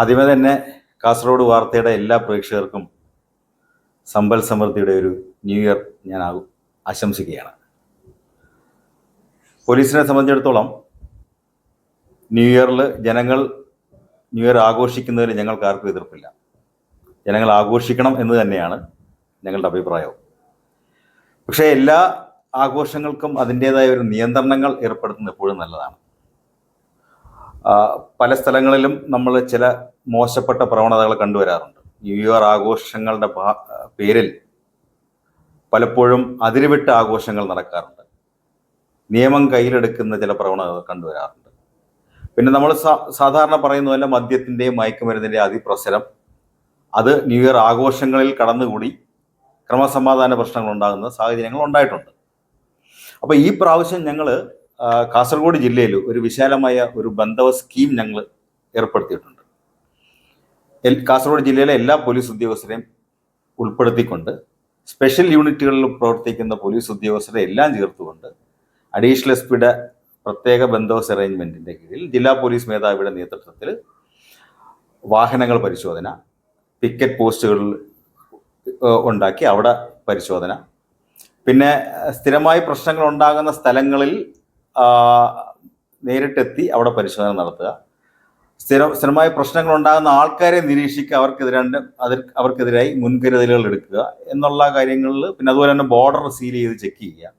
ആദ്യമേ തന്നെ കാസർഗോഡ് വാർത്തയുടെ എല്ലാ പ്രേക്ഷകർക്കും സമ്പൽ സമൃദ്ധിയുടെ ഒരു ന്യൂ ഇയർ ഞാൻ ആശംസിക്കുകയാണ്. പോലീസിനെ സംബന്ധിച്ചിടത്തോളം ന്യൂ ഇയറിൽ ജനങ്ങൾ ന്യൂ ഇയർ ആഘോഷിക്കുന്നതിൽ ഞങ്ങൾക്ക് ആർക്കും എതിർപ്പില്ല. ജനങ്ങൾ ആഘോഷിക്കണം എന്ന് തന്നെയാണ് ഞങ്ങളുടെ അഭിപ്രായം പക്ഷേ എല്ലാ ആഘോഷങ്ങൾക്കും അതിന്റേതായ ഒരു നിയന്ത്രണങ്ങൾ ഏർപ്പെടുത്തുന്നത് എപ്പോഴും നല്ലതാണ്. പല സ്ഥലങ്ങളിലും നമ്മൾ ചില മോശപ്പെട്ട പ്രവണതകൾ കണ്ടുവരാറുണ്ട്. ന്യൂ ഇയർ ആഘോഷങ്ങളുടെ പേരിൽ പലപ്പോഴും അതിരുവിട്ട ആഘോഷങ്ങൾ നടക്കാറുണ്ട്. നിയമം കയ്യിലെടുക്കുന്ന ചില പ്രവണതകൾ കണ്ടുവരാറുണ്ട്. പിന്നെ നമ്മൾ സാധാരണ പറയുന്ന പോലെ മദ്യത്തിന്റെയും മയക്കുമരുന്നിന്റെയും അതിപ്രസരം അത് ന്യൂ ഇയർ ആഘോഷങ്ങളിൽ കടന്നുകൂടി ക്രമസമാധാന പ്രശ്നങ്ങൾ ഉണ്ടാകുന്ന സാഹചര്യങ്ങൾ ഉണ്ടായിട്ടുണ്ട്. അപ്പോൾ ഈ പ്രാവശ്യം ഞങ്ങൾ കാസർഗോഡ് ജില്ലയിൽ ഒരു വിശാലമായ ഒരു ബന്ധവ സ്കീം ഞങ്ങൾ ഏർപ്പെടുത്തിയിട്ടുണ്ട്. കാസർഗോഡ് ജില്ലയിലെ എല്ലാ പോലീസ് ഉദ്യോഗസ്ഥരെയും ഉൾപ്പെടുത്തിക്കൊണ്ട് സ്പെഷ്യൽ യൂണിറ്റുകളിൽ പ്രവർത്തിക്കുന്ന പോലീസ് ഉദ്യോഗസ്ഥരെ എല്ലാം ചേർത്തുകൊണ്ട് അഡീഷണൽ എസ് പിയുടെ പ്രത്യേക ബന്ധോസ് അറേഞ്ച്മെന്റിന്റെ കീഴിൽ ജില്ലാ പോലീസ് മേധാവിയുടെ നേതൃത്വത്തിൽ വാഹനങ്ങൾ പരിശോധന പിക്കറ്റ് പോസ്റ്റുകളിൽ ഉണ്ടാക്കി അവിടെ പരിശോധന. പിന്നെ സ്ഥിരമായി പ്രശ്നങ്ങൾ ഉണ്ടാകുന്ന സ്ഥലങ്ങളിൽ നേരിട്ടെത്തി അവിടെ പരിശോധന നടത്തുക. സ്ഥിര സ്ഥിരമായ പ്രശ്നങ്ങൾ ഉണ്ടാകുന്ന ആൾക്കാരെ നിരീക്ഷിക്കുക അവർക്കെതിരാണ്ട് അതിൽ അവർക്കെതിരായി മുൻകരുതലുകൾ എടുക്കുക എന്നുള്ള കാര്യങ്ങളിൽ പിന്നെ അതുപോലെ തന്നെ ബോർഡർ സീൽ ചെയ്ത് ചെക്ക് ചെയ്യുക.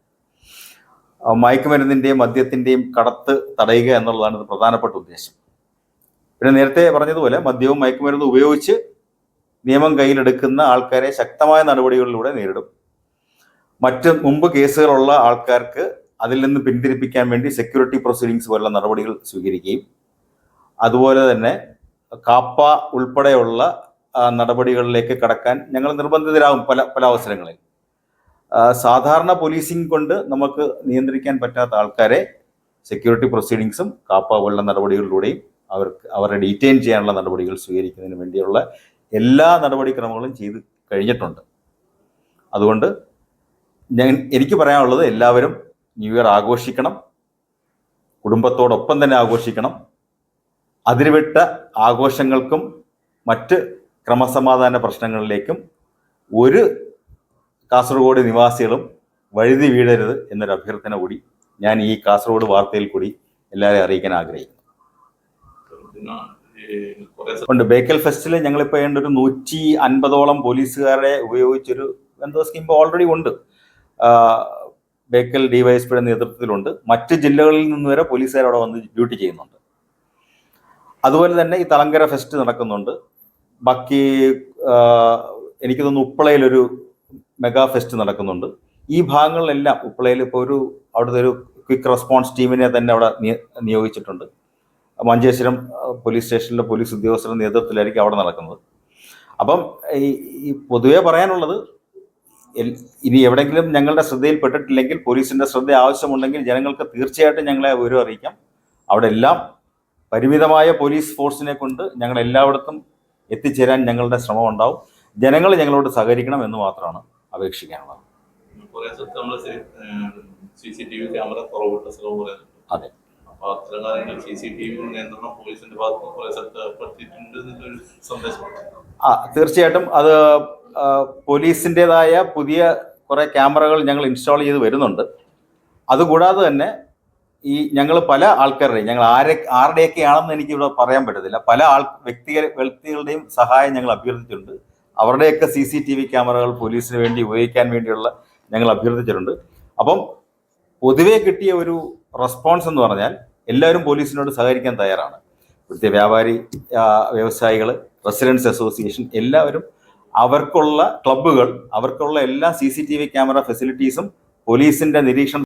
മയക്കുമരുന്നിന്റെയും മദ്യത്തിന്റെയും കടത്ത് തടയുക എന്നുള്ളതാണ് ഇത് പ്രധാനപ്പെട്ട ഉദ്ദേശം. പിന്നെ നേരത്തെ പറഞ്ഞതുപോലെ മദ്യവും മയക്കുമരുന്നും ഉപയോഗിച്ച് നിയമം കയ്യിലെടുക്കുന്ന ആൾക്കാരെ ശക്തമായ നടപടികളിലൂടെ നേരിടും. മറ്റ് മുമ്പ് കേസുകളുള്ള ആൾക്കാർക്ക് അതിൽ നിന്ന് പിന്തിരിപ്പിക്കാൻ വേണ്ടി സെക്യൂരിറ്റി പ്രൊസീഡിങ്സ് പോലുള്ള നടപടികൾ സ്വീകരിക്കുകയും അതുപോലെ തന്നെ കാപ്പ ഉൾപ്പെടെയുള്ള നടപടികളിലേക്ക് കടക്കാൻ ഞങ്ങൾ നിർബന്ധിതരാകും പല പല അവസരങ്ങളിൽ. സാധാരണ പോലീസിംഗ് കൊണ്ട് നമുക്ക് നിയന്ത്രിക്കാൻ പറ്റാത്ത ആൾക്കാരെ സെക്യൂരിറ്റി പ്രൊസീഡിങ്സും കാപ്പ പോലുള്ള നടപടികളിലൂടെയും അവർക്ക് അവരെ ഡീറ്റെയിൻ ചെയ്യാനുള്ള നടപടികൾ സ്വീകരിക്കുന്നതിന് വേണ്ടിയുള്ള എല്ലാ നടപടിക്രമങ്ങളും ചെയ്ത് കഴിഞ്ഞിട്ടുണ്ട്. അതുകൊണ്ട് ഞാൻ എനിക്ക് പറയാനുള്ളത് എല്ലാവരും ന്യൂ ഇയർ ആഘോഷിക്കണം. കുടുംബത്തോടൊപ്പം തന്നെ ആഘോഷിക്കണം. അതിരുവിട്ട ആഘോഷങ്ങൾക്കും മറ്റ് ക്രമസമാധാന പ്രശ്നങ്ങളിലേക്കും ഒരു കാസർഗോഡ് നിവാസികളും വഴുതി വീഴരുത് എന്നൊരു അഭ്യർത്ഥന കൂടി ഞാൻ ഈ കാസർഗോഡ് വാർത്തയിൽ കൂടി എല്ലാവരെയും അറിയിക്കാൻ ആഗ്രഹിക്കുന്നു. ഉണ്ട്. ബേക്കൽ ഫെസ്റ്റിൽ ഞങ്ങളിപ്പോൾ ഏണ്ട ഒരു നൂറ്റി അൻപതോളം പോലീസുകാരെ ഉപയോഗിച്ചൊരു എന്തോ സ്കീം ഓൾറെഡി ഉണ്ട്. ബേക്കൽ ഡിവൈഎസ്പിയുടെ നേതൃത്വത്തിലുണ്ട്. മറ്റ് ജില്ലകളിൽ നിന്ന് വരെ പോലീസുകാർ അവിടെ വന്ന് ഡ്യൂട്ടി ചെയ്യുന്നുണ്ട്. അതുപോലെ തന്നെ ഈ തളങ്കര ഫെസ്റ്റ് നടക്കുന്നുണ്ട്. ബാക്കി എനിക്ക് തോന്നുന്നു ഉപ്പളയിലൊരു മെഗാ ഫെസ്റ്റ് നടക്കുന്നുണ്ട്. ഈ ഭാഗങ്ങളിലെല്ലാം ഉപ്പളയിൽ ഇപ്പോൾ ഒരു അവിടുത്തെ ഒരു ക്വിക്ക് റെസ്പോൺസ് ടീമിനെ തന്നെ അവിടെ നിയോഗിച്ചിട്ടുണ്ട്. മഞ്ചേശ്വരം പോലീസ് സ്റ്റേഷനിലെ പോലീസ് ഉദ്യോഗസ്ഥരുടെ നേതൃത്വത്തിലായിരിക്കും അവിടെ നടക്കുന്നത്. അപ്പം ഈ പൊതുവേ പറയാനുള്ളത് ഇനി എവിടെയെങ്കിലും ഞങ്ങളുടെ ശ്രദ്ധയിൽപ്പെട്ടിട്ടില്ലെങ്കിൽ പോലീസിന്റെ ശ്രദ്ധ ആവശ്യമുണ്ടെങ്കിൽ ജനങ്ങൾക്ക് തീർച്ചയായിട്ടും ഞങ്ങളെ വിവരം അറിയിക്കാം. അവിടെ എല്ലാം പരിമിതമായ പോലീസ് ഫോഴ്സിനെ കൊണ്ട് ഞങ്ങൾ എല്ലായിടത്തും എത്തിച്ചേരാൻ ഞങ്ങളുടെ ശ്രമം ഉണ്ടാവും. ജനങ്ങൾ ഞങ്ങളോട് സഹകരിക്കണം എന്ന് മാത്രമാണ് അപേക്ഷിക്കാനുള്ളത്. അതെ. ആ തീർച്ചയായിട്ടും അത് പോലീസിന്റെതായ പുതിയ കുറേ ക്യാമറകൾ ഞങ്ങൾ ഇൻസ്റ്റാൾ ചെയ്ത് വരുന്നുണ്ട്. അതുകൂടാതെ തന്നെ ഈ ഞങ്ങൾ പല ആൾക്കാരുടെയും ഞങ്ങൾ ആരെ ആരുടെയൊക്കെ ആണെന്ന് എനിക്കിവിടെ പറയാൻ പറ്റത്തില്ല. പല ആൾ വ്യക്തിക വ്യക്തികളുടെയും സഹായം ഞങ്ങൾ അഭ്യർത്ഥിച്ചിട്ടുണ്ട്. അവരുടെയൊക്കെ സി സി ടി വി ക്യാമറകൾ പോലീസിന് വേണ്ടി ഉപയോഗിക്കാൻ വേണ്ടിയുള്ള ഞങ്ങൾ അഭ്യർത്ഥിച്ചിട്ടുണ്ട്. അപ്പം പൊതുവേ കിട്ടിയ ഒരു റെസ്പോൺസ് എന്ന് പറഞ്ഞാൽ എല്ലാവരും പോലീസിനോട് സഹകരിക്കാൻ തയ്യാറാണ്. ഇവിടുത്തെ വ്യാപാരി വ്യവസായികൾ റെസിഡൻസ് അസോസിയേഷൻ എല്ലാവരും അവർക്കുള്ള ക്ലബ്ബുകൾ അവർക്കുള്ള എല്ലാ C C T V camera ഫെസിലിറ്റീസും പോലീസിന്റെ നിരീക്ഷണം